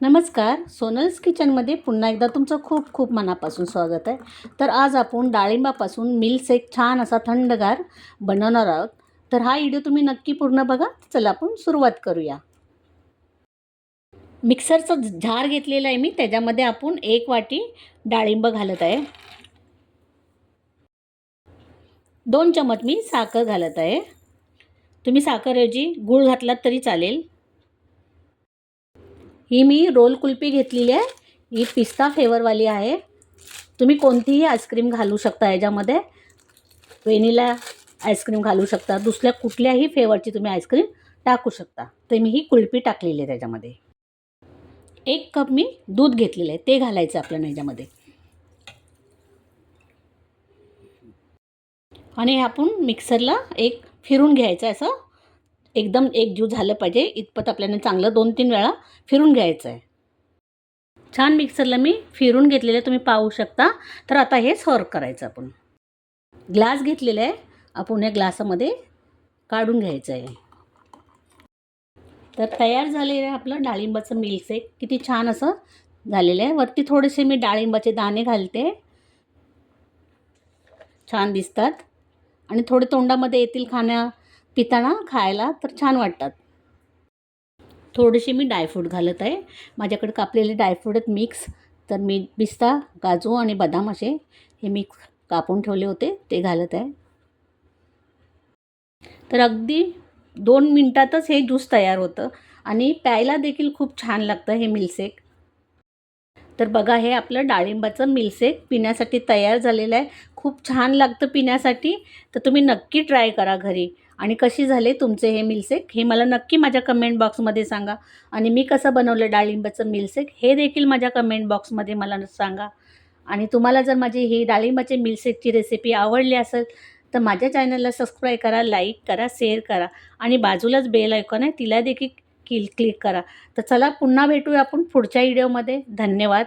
नमस्कार सोनल्स किचनमध्ये पुन्हा एकदा तुमचं खूप खूप मनापासून स्वागत आहे. तर आज आपण डाळिंबापासून मिल्कशेक छान असा थंडगार बनवणार आहोत. तर हा व्हिडिओ तुम्ही नक्की पूर्ण बघा. चला आपण सुरुवात करूया. मिक्सरचं झार घेतलेलं आहे मी. त्याच्यामध्ये आपण एक वाटी डाळिंब घालत आहे. दोन चमच मी साखर घालत आहे. तुम्ही साखरऐवजी गूळ घातलात तरी चालेल. ही मी रोल कुल्फी घेतलेली आहे. ही पिस्ता फ्लेवरवाली आहे. तुम्ही कोणतीही आईस्क्रीम घालू शकता याच्यामध्ये. वेनिला आईस्क्रीम घालू शकता. दुसऱ्या कुठल्याही फ्लेवरची तुम्ही आईस्क्रीम टाकू शकता. तर मी ही कुल्फी टाकलेली आहे त्याच्यामध्ये. एक कप मी दूध घेतलेलं आहे. ते घालायचं आपल्याला याच्यामध्ये. आणि आपण मिक्सरला एक फिरून घ्यायचं असं. एकदम एकजीव झालं पाहिजे. इतपत आपल्याला चांगलं दोन तीन वेळा फिरून घ्यायचं आहे छान मिक्सरला मी फिरून घेतलेलं तुम्ही पाहू शकता. तर आता हे सर्व करायचं आपण. ग्लास घेतलेला आहे. आपण या ग्लासामध्ये काढून घ्यायचं आहे तर तयार झालेलं आहे आपलं डाळिंबाचं मिल्कशेक किती छान असं झालेलं आहे. वरती थोडेसे मी डाळिंबाचे दाणे घालते. छान दिसतात. आणि थोडे तोंडामध्ये येतील खाण्या पिताना खायला तर छान वाटतात. थोडेसे मी डायफ्रूट घालत आहे. माझ्याकडे कापलेले डायफ्रूट आहेत मिक्स तर मी पिस्ता काजू आणि बदाम असे हे मिक्स कापून ठेवले होते. ते घालत आहे. तर अगदी दोन मिनटातच हे ज्यूस तयार होतं. आणि प्यायला देखील खूप छान लागतं हे मिल्कशेक तर बघा हे आपलं डाळिंबाचं मिल्कशेक पिण्यासाठी तयार झालेलं आहे. खूप छान लागतं पिण्यासाठी. तर तुम्ही नक्की ट्राय करा घरी. आणि कशी झाले तुमचे हे मिल्कशेक हे मला नक्की माझ्या कमेंट बॉक्समध्ये सांगा. आणि मी कसं बनवलं डाळिंबाचं मिल्कशेक हे देखील माझ्या कमेंट बॉक्समध्ये मला सांगा. आणि तुम्हाला जर माझी ही डाळिंबाचे मिल्कशेकची रेसिपी आवडली असेल तर माझ्या चॅनलला सबस्क्राईब करा लाईक करा शेअर करा. आणि बाजूलाच बेल ऐकॉन आहे तिला देखील किल क्लिक करा. तर चला पुन्हा भेटूया आपण पुढच्या व्हिडिओमध्ये धन्यवाद.